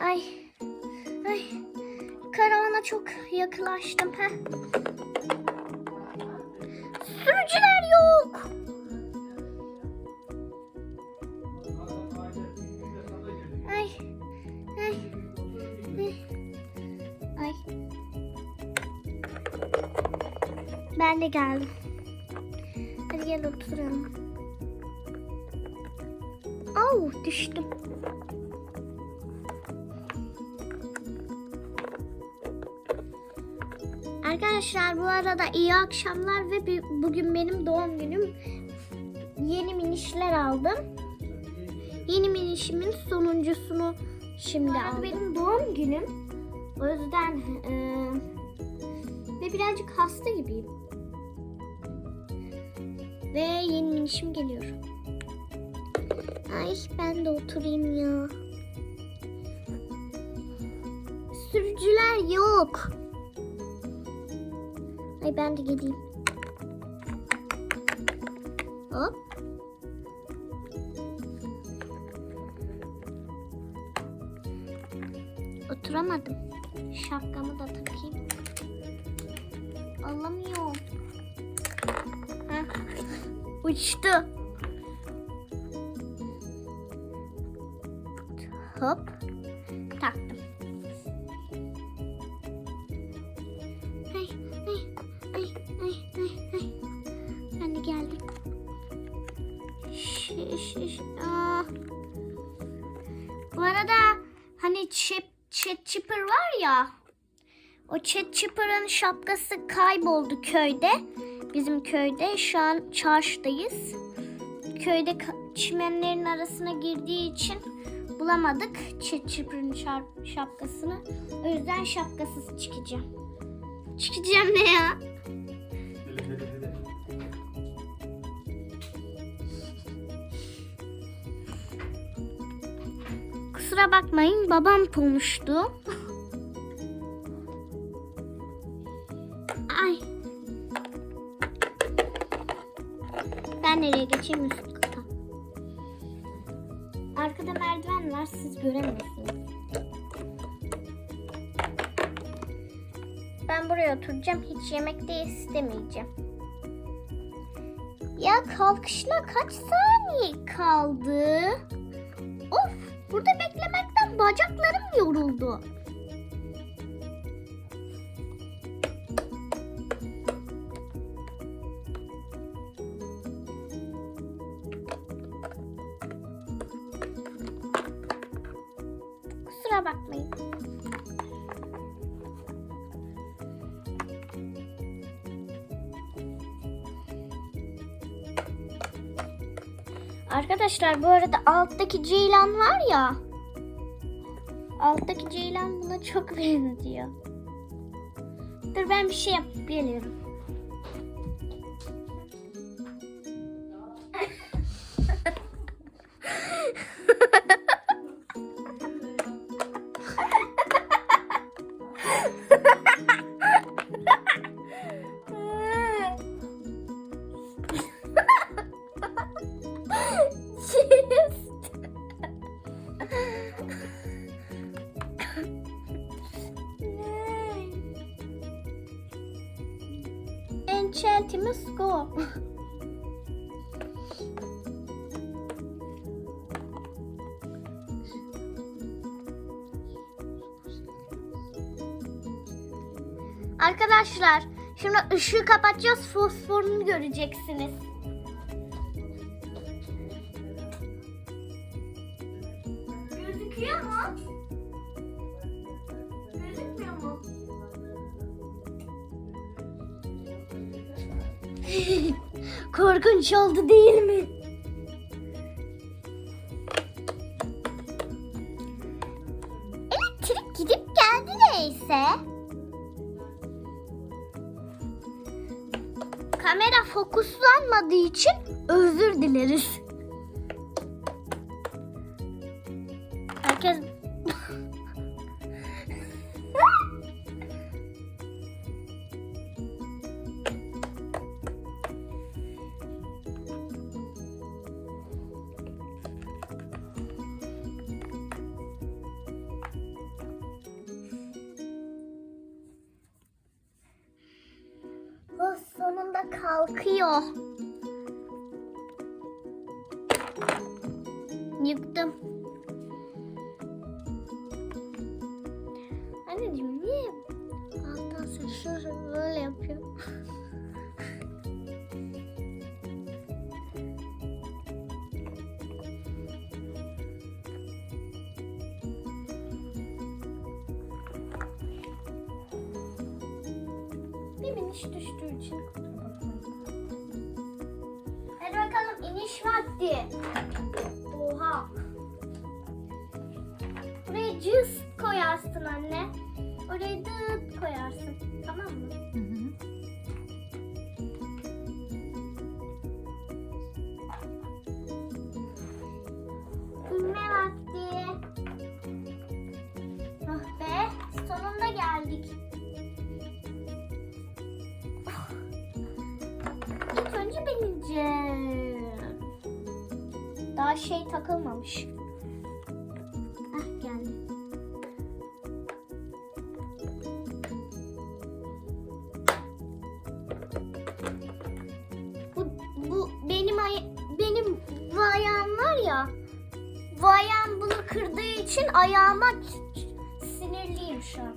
Ay. Ay. Karavana çok yaklaştım. Heh. Sürücüler yok. Ay. Ay. Ay. Ben de geldim. Hadi gel oturalım. Au düştüm. Arkadaşlar bu arada iyi akşamlar ve bugün benim doğum günüm. Yeni minişler aldım. Yeni minişimin sonuncusunu şimdi aldım. Benim doğum günüm. O yüzden eee, ve birazcık hasta gibiyim. Ve yeni minişim geliyor. Ay ben de oturayım ya. Sürücüler yok. Ay ben de geleyim. Hop. Oturamadım. Şapkamı da takayım. Alamıyorum. Heh. Uçtu. Hop. Taktım. Aa. Bu arada hani chip, chat chipper var ya. O chat chipper'ın şapkası kayboldu köyde. Bizim köyde. Şu an çarşıdayız. Köyde çimenlerin arasına girdiği için bulamadık chat chipper'ın şapkasını. O yüzden şapkasız çıkacağım. Çıkacağım ne ya? Kusura bakmayın babam konuştu. Ay. Ben nereye geçeyim üst kata? Arkada merdiven var siz göremiyorsunuz. Ben buraya oturacağım. Hiç yemek de istemeyeceğim. Ya kalkışla kaç saniye kaldı? Burada beklemekten bacaklarım yoruldu. Kusura bakmayın. Arkadaşlar bu arada alttaki ceylan var ya. Alttaki ceylan buna çok benziyor. Dur ben bir şey yapıp geliyorum. Enchantment Go. Arkadaşlar şimdi ışığı kapatacağız fosforunu göreceksiniz. Korkunç oldu değil mi? Elektrik gidip geldi neyse. Kamera fokuslanmadığı için özür dileriz. Herkes Oh, sonunda kalkıyor. Yıktım. İniş düştüğü için. Hadi bakalım iniş vakti. Oha. Buraya cız koyarsın anne. Oraya dıt koyarsın. Tamam mı? Daha şey takılmamış. Ah geldi. Bu, bu benim ay benim bu ayağım var ya. Bu ayağım bunu kırdığı için ayağıma sinirliyim şu an.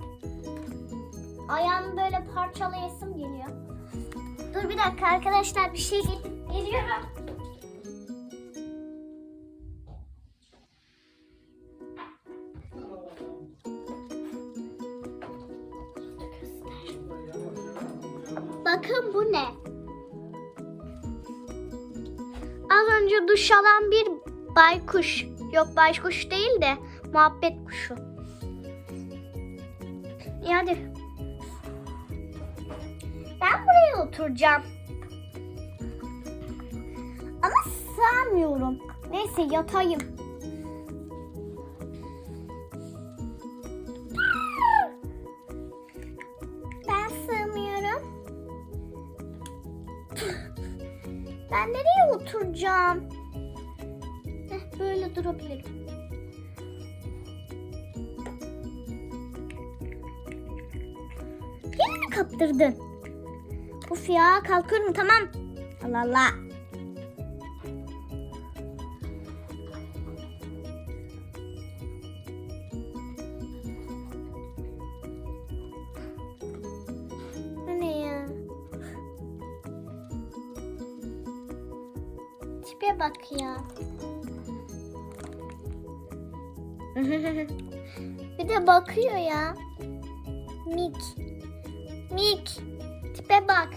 Ayağımı böyle parçalayasım geliyor. Dur bir dakika arkadaşlar bir şey getirip geliyorum. Önce duş alan bir baykuş. Yok baykuş değil de muhabbet kuşu. Hadi. Ben buraya oturacağım. Ama sığamıyorum. Neyse yatayım. Oturacağım? Heh, böyle durabilirim. Yine mi kaptırdın? Of ya kalkıyorum tamam. Allah Allah. Tipe bak ya. Bir de bakıyor ya. Mik. Mik. Tipe bak.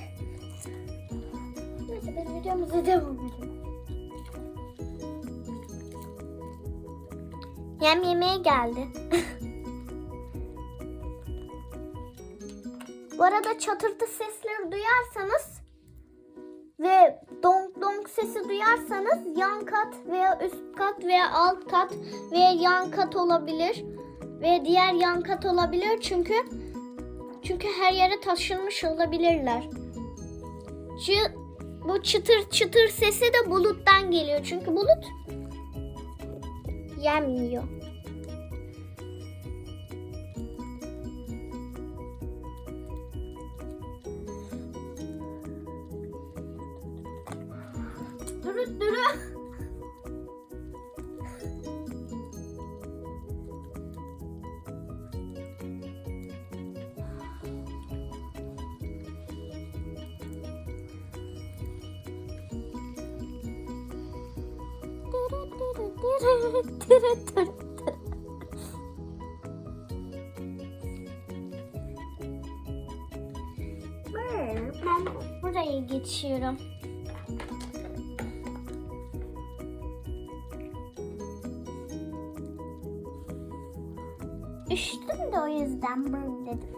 Neyse ben videomuza devam edelim. Yem yemeğe geldi. Bu arada çatırtı sesleri duyarsanız sesi duyarsanız yan kat veya üst kat veya alt kat veya yan kat olabilir ve diğer yan kat olabilir çünkü çünkü her yere taşınmış olabilirler. Çı, bu çıtır çıtır sesi de buluttan geliyor çünkü bulut yem yiyor. Dürü dürü. Ben buraya geçiyorum. Üşüdüm de o yüzden böyle dedim.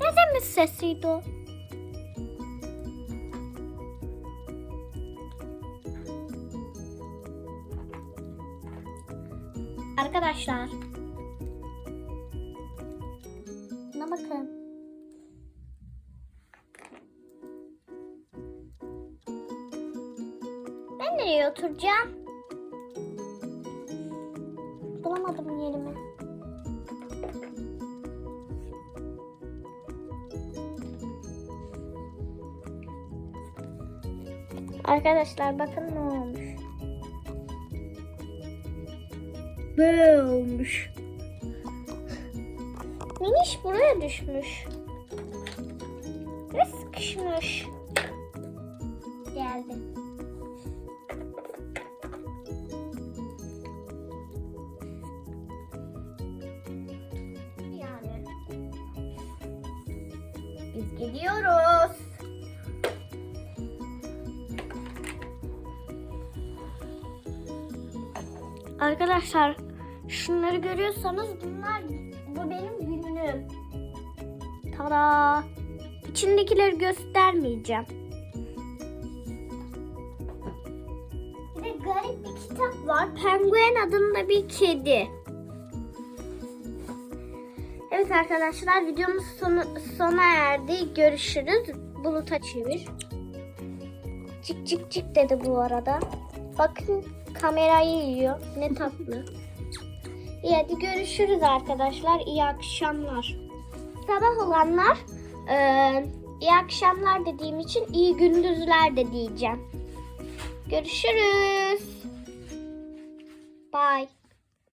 Ne demiş sesiydi o? Arkadaşlar. Oturacağım? elime. Arkadaşlar bakın ne olmuş. Böyle olmuş. Miniş buraya düşmüş. Gidiyoruz. Arkadaşlar şunları görüyorsanız bunlar bu benim günlüğüm. Tada. İçindekileri göstermeyeceğim. Bir de garip bir kitap var. Penguen adında bir kedi. Evet arkadaşlar videomuz sonu, sona erdi. Görüşürüz. Buluta çevir. Cik cik cik dedi bu arada. Bakın kamerayı yiyor. Ne tatlı. İyi hadi görüşürüz arkadaşlar. İyi akşamlar. Sabah olanlar eee, iyi akşamlar dediğim için iyi gündüzler de diyeceğim. Görüşürüz. Bye.